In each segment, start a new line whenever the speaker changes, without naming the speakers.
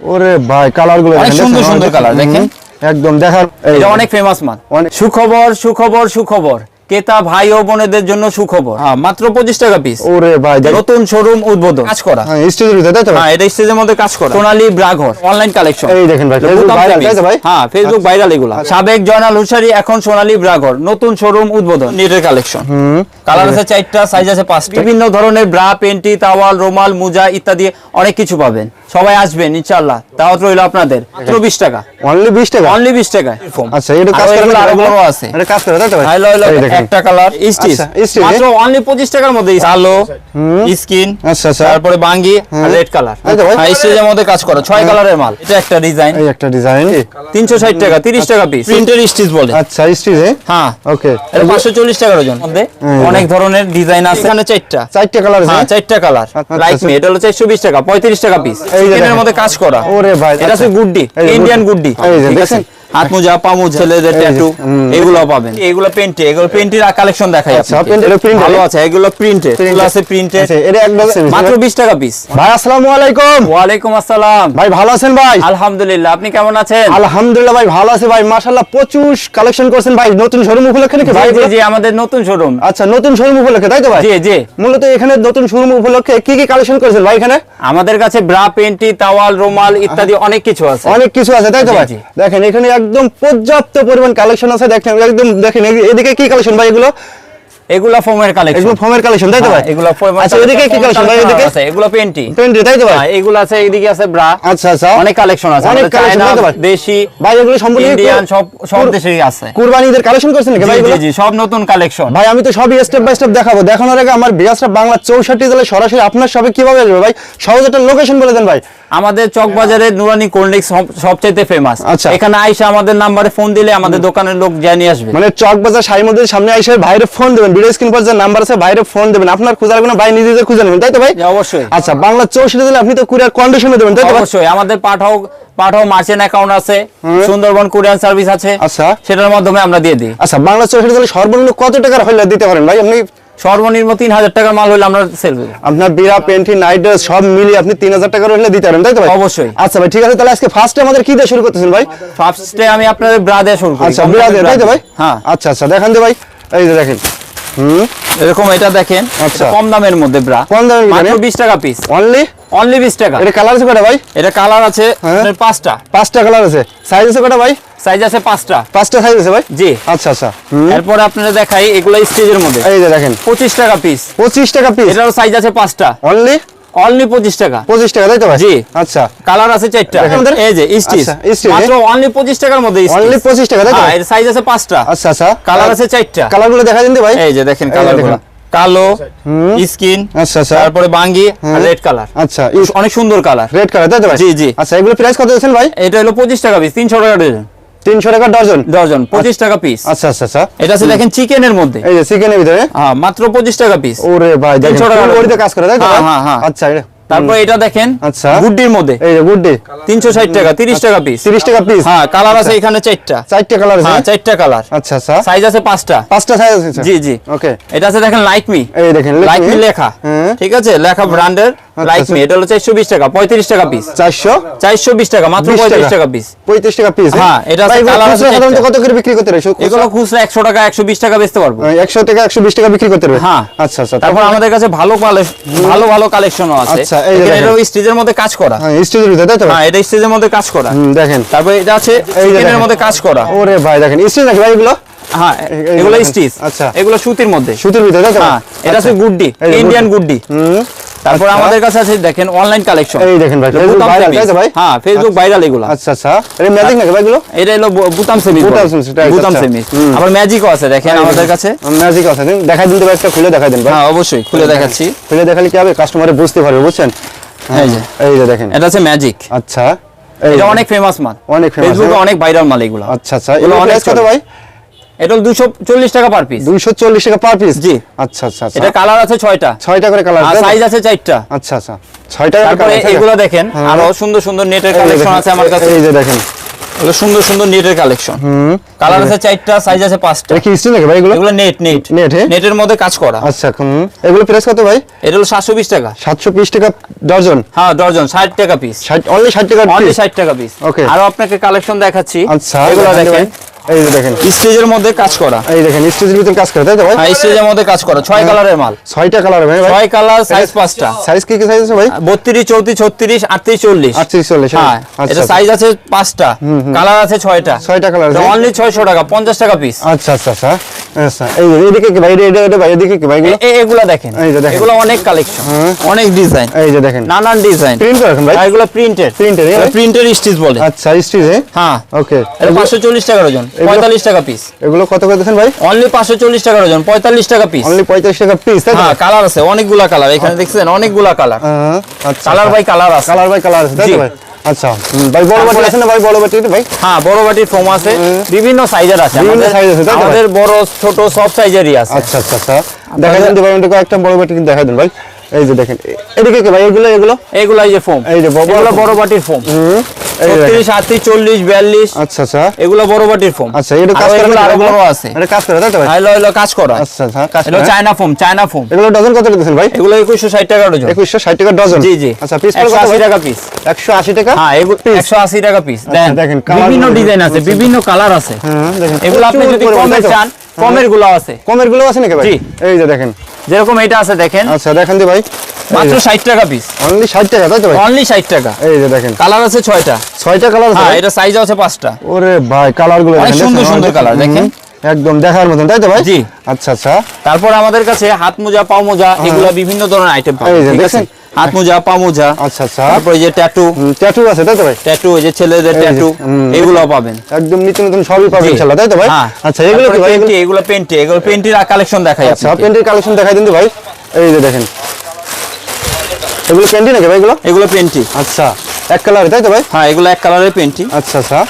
ওরে ভাই কালারগুলো
অনেক সুন্দর সুন্দর
কালার
দেখেন।
একদম দেখার
এটা অনেক ফেমাস মাল।
অনেক-
সুখবর সুখবর সুখবর। ক্রেতা ভাই ও বোনেদের জন্য সুখবর। হ্যাঁ মাত্র পঁচিশ টাকা পিস
ওরে ভাই
নতুন শোরুম উদ্বোধন। কাজ করা।
হ্যাঁ স্টেজের ভিতরে তাই তো
হ্যাঁ এটা স্টেজের মধ্যে কাজ করা। সোনালী ব্রাঘর। অনলাইন কালেকশন
এই দেখেন ভাই ফেসবুক ভাইরাল তাই তো ভাই?
হ্যাঁ ফেসবুক ভাইরাল এগুলো। সাবেক জয়নাল হুসারি এখন সোনালী ব্রাঘর। নতুন শোরুম উদ্বোধন। নেটের কালেকশন কালার আছে চারটা সাইজ আছে পাঁচটা। বিভিন্ন ধরনের ব্রা পেন্টি তাওয়াল রোমাল মুজা ইত্যাদি অনেক কিছু পাবেন। সবাই আসবেন ইনশাআল্লাহ। দাওয়াত রইল আপনাদের। মাত্র বিশ টাকা।
অনলি 20 টাকা?
অনলি বিশ টাকা
আচ্ছা এটা কাজ করে
আছে।
এটা কাজ করে তাই তো ভাই? এই দেখেন।
একটা কালার স্টিচ
আচ্ছা, stitch,
মাত্র অনলি 25 টাকার মধ্যে আলো স্কিন
আচ্ছা আচ্ছা।
তারপরে বাঙ্গি রেড কালার। হ্যাঁ স্টিচের মধ্যে কাজ করা ছয় কালারের মাল। এটা একটা ডিজাইন
এই একটা ডিজাইন
360 টাকা 30 টাকা পিস প্রিন্টের স্টিচ বলে।
আচ্ছা স্টিজে
হ্যাঁ।
ওকে
এটা 540 টাকার ওজন মধ্যে অনেক ধরনের ডিজাইন আছে। এখানে চারটা।
চারটে কালার
হ্যাঁ চারটা কালার
আচ্ছা।
মি এটা হলো 420 টাকা 35 টাকা পিস
দেখেন।
মধ্যে কাজ করা।
ওরে ভাই
এটা
আচ্ছা।
গুড্ডি ইন্ডিয়ান
গুড্ডি। এই দেখছেন?
হাত মোজা পা মোজা ছেলেদের ট্যাটু এগুলো পাবেন। এগুলো পেন্টে এগুলো পেন্টের কালেকশন দেখাই
আচ্ছা,
ভালো আছে এগুলো প্রিন্টে এগুলো আছে প্রিন্টে
আচ্ছা এটা একদম
মাত্র 20 টাকা পিস
ভাই আসসালামু আলাইকুম।
ওয়ালাইকুম আসসালাম।
ভাই ভালো আছেন ভাই?
আলহামদুলিল্লাহ আপনি কেমন আছেন?
আলহামদুলিল্লাহ ভাই ভালো আছে ভাই। মাশাআল্লাহ প্রচুর কালেকশন করছেন ভাই। নতুন শোরুম উপলক্ষে নাকি ভাই
জি জি আমাদের নতুন শোরুম
আচ্ছা নতুন শোরুম উপলক্ষে তাই তো ভাই?
জি জি।
মূলত এখানে নতুন শোরুম উপলক্ষে কি কি কালেকশন করেছেন ভাই এখানে?
আমাদের কাছে ব্রা পেন্টি তাওয়াল রুমাল ইত্যাদি অনেক কিছু আছে।
অনেক কিছু আছে তাই তো ভাই? দেখেন এখানে একদম পর্যাপ্ত পরিমাণ কালেকশন আছে। দেখেন একদম দেখেন এদিকে কি কালেকশন ভাই এগুলো?
এগুলা ফোমের কালেকশন
এগুলো ফর্মের কালেকশন তাই তো ভাই?
এগুলো ফোমের
আচ্ছা এদিকে কি কালেকশন ভাই? এদিকে?
এগুলো পেন্টি
পেন্টি তাই তো ভাই?
হ্যাঁ এগুলো আছে এইদিকে আছে ব্রা।
আচ্ছা আচ্ছা।
অনেক কালেকশন আছে
অনেক collection
চায়না,
আছে ভাই।
দেশি
ভাই এগুলো সম্পূর্ণ
ইন্ডিয়ান সব সব দেশেরই আছে।
কুরবানিদের কালেকশন করছেন নাকি ভাই
জি জি জি সব নতুন কালেকশন
ভাই আমি তো সবই স্টেপ বাই স্টেপ দেখাবো। দেখানোর আগে আমার বাংলা চৌষট্টি জেলায় সরাসরি আপনার সবে কীভাবে আসবে ভাই? সহজ একটা লোকেশন বলে দেন ভাই।
আমাদের চকবাজারের নুরানি কোল্ড ড্রিঙ্কস সবচেয়ে ফেমাস
আচ্ছা।
এখানে আইসা আমাদের নাম্বারে ফোন দিলে আমাদের দোকানের লোক জানিয়ে আসবে।
মানে চক বাজার সাই মন্দিরের সামনে এসে ভাইরে ফোন দেবেন ভিডিও স্ক্রিন পর যে নাম্বার আছে ভাইরে ফোন দেবেন। আপনার খোঁজা লাগবে না ভাই নিজে খুঁজে নেবেন তাই তো ভাই?
অবশ্যই।
আচ্ছা বাংলা চৌষট্টি জেলায় আপনি তো কুরিয়ার কন্ডিশনে দেবেন তাই তো
অবশ্যই আমাদের পাঠাও পাঠাও মার্চেন্ট অ্যাকাউন্ট আছে সুন্দরবন কুরিয়ান সার্ভিস আছে
আচ্ছা।
সেটার মাধ্যমে আমরা দিয়ে দিই।
আচ্ছা বাংলা চৌষট্টি জেলায় সর্বনিম্ন কত টাকার হইলে দিতে পারেন ভাই? আপনি
সর্বনিম্ন তিন হাজার টাকার মাল হলে আমরা সেল করি
আপনার বিরা পেন্টি নাইট ড্রেস সব মিলিয়ে আপনি তিন হাজার টাকার হইলে দিতে পারেন তাই তো ভাই?
অবশ্যই।
আচ্ছা ভাই ঠিক আছে তাহলে আজকে ফার্স্টে আমাদের কি দিয়ে শুরু করতেছেন ভাই?
ফার্স্টে আমি আপনাদের ব্রা দিয়ে শুরু করি।
আচ্ছা বিরা দিয়ে তাই তো ভাই?
হ্যাঁ।
আচ্ছা আচ্ছা দেখান দে ভাই। এই যে দেখেন।
এরকম এটা দেখেন
আচ্ছা।
কম দামের মধ্যে ব্রা
কম দামের ভিতরে?
বিশ টাকা পিস
অনলি
অনলি বিশ টাকা।
এটা কালার আছে কটা ভাই?
এটা কালার আছে
হ্যাঁ।
আপনার পাঁচটা।
পাঁচটা কালার আছে। সাইজ আছে কটা ভাই?
সাইজ আছে পাঁচটা।
পাঁচটা সাইজ আছে ভাই?
জি।
আচ্ছা আচ্ছা।
এরপরে আপনারা দেখাই এগুলো স্টেজের মধ্যে।
এই যে দেখেন।
পঁচিশ টাকা পিস
পঁচিশ টাকা পিস
এটারও সাইজ আছে পাঁচটা।
অনলি
অনলি পঁচিশ টাকা।
পঁচিশ টাকা তাই তো ভাই?
জি।
আচ্ছা।
কালার আছে চারটা। এই যে স্টিচ
আচ্ছা,
মাত্র অনলি পঁচিশ টাকার মধ্যে
অনলি পঁচিশ টাকা তাই তো?
হ্যাঁ এর সাইজ আছে পাঁচটা।
আচ্ছা আচ্ছা।
কালার আছে চারটা।
কালারগুলো দেখা দিন ভাই।
এই যে দেখেন
এই যে
কালার
দেখেন।
কালো স্কিন
আচ্ছা আচ্ছা।
তারপরে বাঙ্গি আর রেড কালার
আচ্ছা
অনেক সুন্দর কালার
রেড কালার তাই তো ভাই?
জি, জি।
আচ্ছা এগুলো প্রাইস কত দিয়েছেন ভাই?
এটা হলো পঁচিশ টাকা পিস তিনশো টাকা ডজন
তিনশো টাকা ডজন?
ডজন পঁচিশ টাকা পিস
আচ্ছা আচ্ছা আচ্ছা।
এটা আছে দেখেন চিকেনের মধ্যে।
এই যে চিকেনের ভিতরে?
হ্যাঁ মাত্র পঁচিশ টাকা পিস
ওরে ভাই দেখেন
300
কাজ করে তাই
হ্যাঁ, হ্যাঁ, হ্যাঁ।
আচ্ছা
তারপর এটা দেখেন
আচ্ছা।
গুড্ডির মধ্যে।
এই যে গুড ডে
তিনশো ষাট টাকা তিরিশ টাকা পিস
তিরিশ টাকা পিস
হ্যাঁ কালার আছে এখানে চারটা।
চারটে কালার আছে?
হ্যাঁ চারটা কালার
আচ্ছা আচ্ছা।
সাইজ আছে পাঁচটা।
পাঁচটা সাইজ আছে
জি জি।
ওকে
এটা আছে দেখেন লাইক মি
এই দেখেন
লাইক মি লেখা।
হ্যাঁ।
ঠিক আছে? লেখা ব্র্যান্ডের লাইক মি এটা হলো চারশো বিশ টাকা পঁয়ত্রিশ টাকা পিস
চারশো?
চারশো বিশ টাকা মাত্র
20
পঁয়ত্রিশ
টাকা।
টাকা পিস
পঁয়ত্রিশ টাকা পিস
হ্যাঁ, এটা আছে colour আছে
সাধারণত কত করে বিক্রি করতে রয়েছে
এগুলো খুচরা একশো টাকা একশো বিশ টাকা বেচতে পারব।
একশো টাকা একশো বিশ টাকা বিক্রি করতে পারবে।
হ্যাঁ।
আচ্ছা আচ্ছা।
তারপর আমাদের কাছে ভালো ভালো ভালো কালেকশনও আছে।
আচ্ছা, এই যে।
এটাও স্টেজের মধ্যে কাজ করা
হ্যাঁ স্টেজের ভিতরে তাই তো?
হ্যাঁ এটা স্টেজের মধ্যে কাজ করা
দেখেন
তারপর এটা আছে চিকেনের মধ্যে কাজ করা
ওরে ভাই দেখেন স্টেজ নাকি ভাই এগুলো
হ্যাঁ এগুলো। স্টিচ
আচ্ছা।
এগুলো সুতির মধ্যে
সুতির ভিতরে তাই তো?
হ্যাঁ এটা আছে
আচ্ছা।
গুড্ডি ইন্ডিয়ান।
গুড্ডি হুম
তারপর
আচ্ছা।
আমাদের কাছে আছে দেখেন অনলাইন কালেকশন
এই দেখেন ভাই ফেসবুক ভাইরাল তাই তো ভাই?
হ্যাঁ ফেসবুক ভাইরাল এগুলো।
আচ্ছা আচ্ছা। এটা ম্যাজিক নাকি ভাই এগুলো?
এটা হলো বুতাম সেমি
বুতাম সেমি, right,
বুতাম
আচ্ছা।
সেমি আবার ম্যাজিকও আছে দেখেন আমাদের কাছে।
ম্যাজিক আছে। দিন দেখাই দিন তো ভাই একটা খুলে দেখাই দিন ভাই।
হ্যাঁ অবশ্যই খুলে দেখাচ্ছি।
খুলে দেখালে কি হবে? কাস্টমারে বুঝতে পারবে বুঝছেন? হ্যাঁ,
এই যে।
এই যে দেখেন।
এটা আছে ম্যাজিক
আচ্ছা।
এটা অনেক ফেমাস মাল।
অনেক famous,
ফেসবুকে
হ্যাঁ।
অনেক ভাইরাল মাল এগুলো।
আচ্ছা আচ্ছা।
এগুলো অনেক
কত ভাই?
এটা হলো দুশো চল্লিশ টাকা পার পিস
240 টাকা পার পিস
জি।
আচ্ছা আচ্ছা আচ্ছা।
এটা কালার আছে ছয়টা।
ছয়টা করে কালার
আর সাইজ আছে চারটা।
আচ্ছা আচ্ছা। ছয়টা করে
তারপরে
কালার
এগুলো দেখেন
হ্যাঁ।
আরও সুন্দর সুন্দর নেটের কালেকশন আছে আমার কাছে।
এই যে দেখেন।
এগুলো সুন্দর সুন্দর নেটের কালেকশন কালার আছে চারটা সাইজ আছে পাঁচটা।
এটা কি স্টিল নাকি ভাই এগুলো?
এগুলো নেট নেট
হ্যাঁ?
নেটের মধ্যে কাজ করা।
আচ্ছা হুম। এগুলো প্রাইস কত ভাই?
এটা হলো সাতশো বিশ টাকা।
সাতশো পিস টাকা ডজন?
হ্যাঁ ডজন ষাট টাকা পিস
ষাট অনলি ষাট টাকা
অনলি
পিস
ষাট টাকা পিস
Okay.
আরও আপনাকে কালেকশন দেখাচ্ছি।
আচ্ছা
এগুলো
দেখেন। এই যে দেখেন।
স্টেজের মধ্যে কাজ করা।
এই দেখেন স্টেজের ভিতর কাজ করে তাই তো ভাই?
হ্যাঁ স্টেজের মধ্যে কাজ করা। ছয় কালারের মাল।
ছয়টা কালার ভাই।
ছয় কালার সাইজ পাঁচটা।
সাইজ কি কি সাইজ আছে ভাই?
বত্রিশ চৌত্রিশ ছত্রিশ আটত্রিশ চল্লিশ।
আটত্রিশ চল্লিশ
হ্যাঁ। এটা
আচ্ছা
সাইজ আছে পাঁচটা। কালার আছে ছয়টা।
ছয়টা কালার আছে
অনলি ছয়শো টাকা পঞ্চাশ টাকা পিস
আচ্ছা আচ্ছা আচ্ছা। আচ্ছা এই এদিকে কি ভাই এটা এটা- ভাই এদিকে কি ভাই এগুলো?
দেখেন।
এই যে দেখেন।
এগুলো অনেক কালেকশন
হ্যাঁ।
অনেক ডিজাইন
এই যে দেখেন।
নানান ডিজাইন
প্রিন্ট করেন ভাই?
এগুলো প্রিন্টেড
এই
প্রিন্টেড স্টিচ বলে।
আচ্ছা স্টিচ
হ্যাঁ।
ওকে
এটা পাঁচশো চল্লিশ টাকার ওজন। পঁয়তাল্লিশ টাকা পিস
এগুলো কত করে দিচ্ছেন ভাই?
অনলি পাঁচশো চল্লিশ টাকার ওজন পঁয়তাল্লিশ টাকা পিস
অনলি পঁয়তাল্লিশ টাকা পিস তাই
হ্যাঁ কালার আছে অনেকগুলা কালার এখানে দেখছেন অনেকগুলা কালার
আচ্ছা
কালার বাই কালার আছে।
কালার বাই কালার আছে তাই ভাই? আচ্ছা ভাই বড় বাটি আছে না ভাই বড় বাটি ভাই?
হ্যাঁ বড় বাটির ফোম আছে বিভিন্ন সাইজের আছে।
বিভিন্ন size আছে, ভাই?
আমাদের বড় ছোট সব সাইজেরই আছে।
আচ্ছা আচ্ছা আচ্ছা। দেখা দেন ভাই আমাকে একটা বড় বাটি দেখা দেন ভাই। এই যে দেখেন এদিকে কি ভাই এগুলো এগুলো?
এগুলো এই যে ফোম
এই যে বড় বড়
এগুলো বড় বাটির ফোম
হুম এই যে দেখেন।
ছত্রিশ আটত্রিশ চল্লিশ বিয়াল্লিশ।
আচ্ছা আচ্ছা।
এগুলো বড় বাটির ফোম
আচ্ছা এটা কাজ করে আরও
বড় আছে।
এটা কাজ করে তাই তো ভাই?
এগুলো এগুলো কাজ করা।
আচ্ছা আচ্ছা কাজ
এগুলো চায়না ফোম চায়না ফোম
এগুলো ডজন কত দিচ্ছেন ভাই?
এগুলো টাকা ডজন
টাকা ডজন
জি জি।
আচ্ছা পিস
টাকা পিস
একশো আশি টাকা?
হ্যাঁ এগুলো টাকা পিস
দেখেন,
বিভিন্ন ডিজাইন আছে বিভিন্ন কালার আছে।
হ্যাঁ দেখেন।
এগুলো আপনি যদি চান কমেরগুলো আছে।
কমেরগুলো আছে নাকি ভাই? এই যে দেখেন
যেরকম এটা আছে দেখেন।
আচ্ছা দেখেন দি ভাই।
মাত্র ষাট টাকা পিস
অনলি ষাট টাকা তাই তো ভাই?
অনলি ষাট টাকা।
এই যে দেখেন।
কালার আছে ছয়টা।
ছয়টা কালার আছে
হ্যাঁ? এটা সাইজ আছে 5টা
ওরে ভাই
কালারগুলো
দেখেন,
সুন্দর সুন্দর
কালার
দেখেন।
একদম দেখার মতন তাই তো ভাই?
জি।
আচ্ছা আচ্ছা।
তারপর আমাদের কাছে হাত মোজা পাও মোজা এগুলা বিভিন্ন ধরনের আইটেম পাবেন ঠিক আছে? হাত মোজা পা মোজা
আচ্ছা আচ্ছা।
তারপর এই যে ট্যাটু
ট্যাটু আছে তাই তো ভাই?
ট্যাটু এই যে ছেলেদের ট্যাটু এগুলো পাবেন।
একদম নিত্য নতুন সবই পাবেন ইনশাআল্লাহ তাই তো ভাই?
হ্যাঁ।
আচ্ছা এগুলো কি ভাই? এগুলো
পেন্টি, এগুলো পেন্টির কালেকশন দেখাই
আচ্ছা কালেকশন দেখাই দিন তো ভাই। এই যে দেখেন। এগুলো পেন্টি নাকি ভাই এগুলো?
এগুলো পেন্টি
আচ্ছা এক কালার তাই তো ভাই?
হ্যাঁ এগুলো এক কালারের পেন্টি
আচ্ছা আচ্ছা।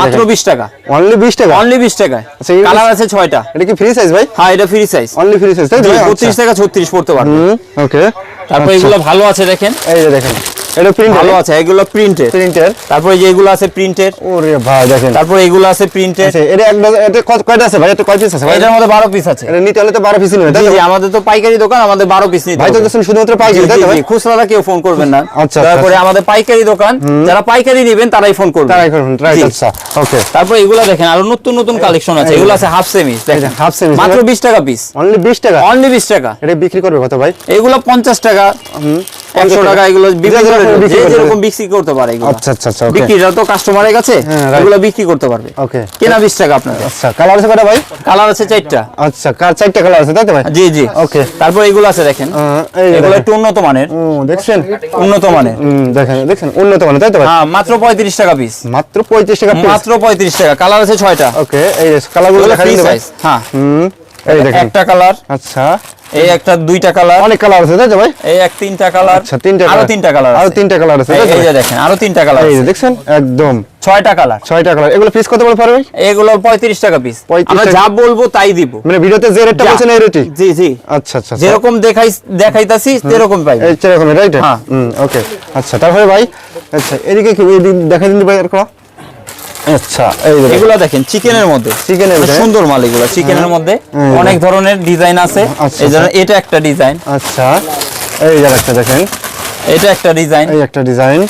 মাত্র বিশ টাকা।
অনলি বিশ টাকা?
অনলি বিশ টাকায়।
আচ্ছা,
কালার আছে ছয়টা।
এটা কি ফ্রি সাইজ ভাই?
হ্যাঁ এটা free size
only free size তাই তো
বত্রিশ টাকা ছত্রিশ পড়তে পারবে।
ওকে
তারপর এগুলো ভালো আছে দেখেন।
এই যে দেখেন। এটা প্রিন্ট
ভালো আছে এগুলো প্রিন্টেড
প্রিন্টের
তারপরে যে এগুলো আছে প্রিন্টেড
ওরে ভাই দেখেন।
তারপর এগুলো আছে প্রিন্টেড
আচ্ছা এটা এক এটা কত কয়টা আছে ভাই? এটা কয় পিস আছে ভাই?
এটার মধ্যে বারো পিস আছে।
এটা নিতে হলে তো 12 পিস নেবে
জি আমাদের তো পাইকারি দোকান আমাদের বারো পিস নিতে
ভাই তো। শুধুমাত্র পাইকারি তাই তো ভাই?
জি, কেউ ফোন করবেন না।
আচ্ছা,
তারপরে
আচ্ছা।
আমাদের পাইকারি দোকান যারা পাইকারি নেবেন তারাই ফোন করবেন।
তারাই করুন রাইট আচ্ছা ওকে
তারপর এগুলো দেখেন আরও নতুন নতুন কালেকশন আছে। এগুলো আছে হাফ সেমিস দেখেন।
half semis,
মাত্র
মানে-
বিশ টাকা পিস
অনলি 20 টাকা?
অনলি বিশ টাকা।
এটা বিক্রি করবে কত ভাই?
এগুলো পঞ্চাশ টাকা। একশো টাকা এগুলো বিক্রি
যে
করে
যেরকম বিক্রি
যে
করতে
যেরকম বিক্রি করতে পারে এগুলো।
আচ্ছা আচ্ছা আচ্ছা
বিক্রিটা তো কাস্টমারের কাছে
হ্যাঁ,
এগুলো বিক্রি করতে পারবে।
ওকে।
কেনা বিশ টাকা আপনাদের।
আচ্ছা কালার আছে কয়টা ভাই?
কালার আছে চারটা।
আচ্ছা কার চারটা কালার আছে তাই তো ভাই?
জি জি।
ওকে।
তারপর এগুলো আছে দেখেন। এগুলো একটু উন্নত মানের।
দেখছেন?
উন্নত মানের।
দেখেন দেখছেন? উন্নত মানের তাই তো ভাই?
হ্যাঁ মাত্র পঁয়ত্রিশ টাকা পিস
মাত্র 35 টাকা
মাত্র পঁয়ত্রিশ টাকা। কালার আছে ছয়টা।
ওকে এই কালারগুলো দেখা দিন ভাই।
হ্যাঁ।
হুম। এই দেখেন।
একটা কালার।
আচ্ছা।
এই একটা দুইটা কালার।
অনেক কালার আছে তাই ভাই?
এই এক তিনটা কালার।
আচ্ছা তিনটা আরও
তিনটা কালার
আরও তিনটা কালার আছে
এই যে দেখেন আরও তিনটা কালার
এই দেখছেন? একদম।
ছয়টা কালার।
ছয়টা কালার। এগুলো পিস কত বলে পারবে
এগুলো পঁয়ত্রিশ টাকা পিস
35
আমরা যা বলব তাই দিব।
মানে ভিডিওতে যে রেটটা। বলছেন এই রেটই
জি জি।
আচ্ছা আচ্ছা আচ্ছা।
যেরকম দেখাই দেখাইতাছি সেরকম পাইবে।
এই সেরকম রাইট
হ্যাঁ।
ওকে আচ্ছা তারপরে ভাই আচ্ছা এদিকে কি এদিক দেখা দিন ভাই আর করা? আচ্ছা এই
এগুলো দেখেন চিকেনের মধ্যে। অনেক
মধ্যে?
সুন্দর মাল এগুলো চিকেনের মধ্যে। অনেক ধরনের ডিজাইন আছে।
আচ্ছা,
এই ধরনের এটা একটা ডিজাইন।
আচ্ছা এই যে একটা দেখেন।
এটা একটা ডিজাইন।
এই একটা ডিজাইন।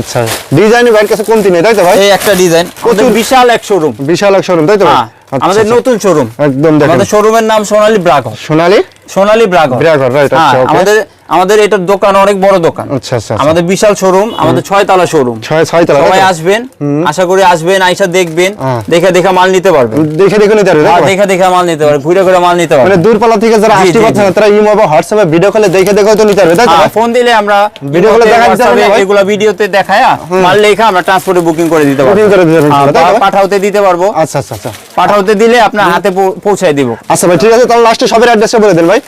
আচ্ছা ডিজাইন ভাইয়ের কাছে কমতি নেই তাই তো ভাই?
এই একটা ডিজাইন। আমাদের বিশাল এক শোরুম
বিশাল এক শোরুম তাই তো ভাই?
হ্যাঁ
আচ্ছা,
আমাদের
আচ্ছা।
নতুন শোরুম
একদম দেখেন।
আমাদের শোরুমের নাম সোনালী ব্রাগর
সোনালি?
সোনালী ব্রাগর
ব্রাগর,
হ্যাঁ,
আচ্ছা,
আমাদের আমাদের এটার দোকান অনেক বড় দোকান।
আচ্ছা আচ্ছা আচ্ছা।
আমাদের বিশাল শোরুম আমাদের ছয় তলা শোরুম
ছয় ছয় তলা
সবাই আসবেন আশা করি আসবেন আইসা দেখবেন
হ্যাঁ।
দেখে দেখে মাল নিতে পারবেন।
দেখে দেখে নিতে পারবে তো ভাই?
দেখে দেখে মাল নিতে পারবেন ঘুরে ঘুরে মাল নিতে
মানে
পারবেন
দূরপাল্লা থেকে যারা আসতে
জি,
পারছে না
জি।
তারা ইমো বা হোয়াটসঅ্যাপে ভিডিও কলে দেখে দেখে হয়তো নিতে পারবে তাই তো?
হ্যাঁ, ফোন দিলে আমরা
ভিডিও কলে দেখা দিতে পারবে
এগুলো ভিডিওতে দেখায় মাল লেখা আমরা ট্রান্সপোর্টে বুকিং করে দিতে পারব।
Booking করে দিতে পারবেন,
হ্যাঁ,
তো? ভাই?
পাঠাওতে দিতে পারব।
আচ্ছা আচ্ছা আচ্ছা।
পাঠাওতে দিলে আপনার হাতে পৌঁছায় দিব।
আচ্ছা ভাই ঠিক আছে তাহলে লাস্টে সবের অ্যাড্রেসটা বলে দেন ভাই।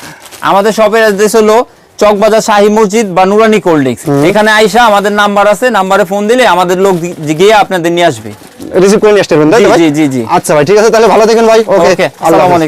আমাদের শপের অ্যাড্রেস হলো চকবাজার শাহী মসজিদ বা নুরানি কোল্ড ড্রিঙ্কস এখানে আইসা আমাদের নাম্বার আছে নাম্বারে ফোন দিলে আমাদের লোক গিয়ে আপনাদের নিয়ে আসবে।
রিসিভ করে নিয়ে আসতে
জি, জি, জি।
আচ্ছা ভাই ঠিক আছে তাহলে ভালো থাকেন ভাই। ওকে
ওকে আসসালামু আলাইকুম।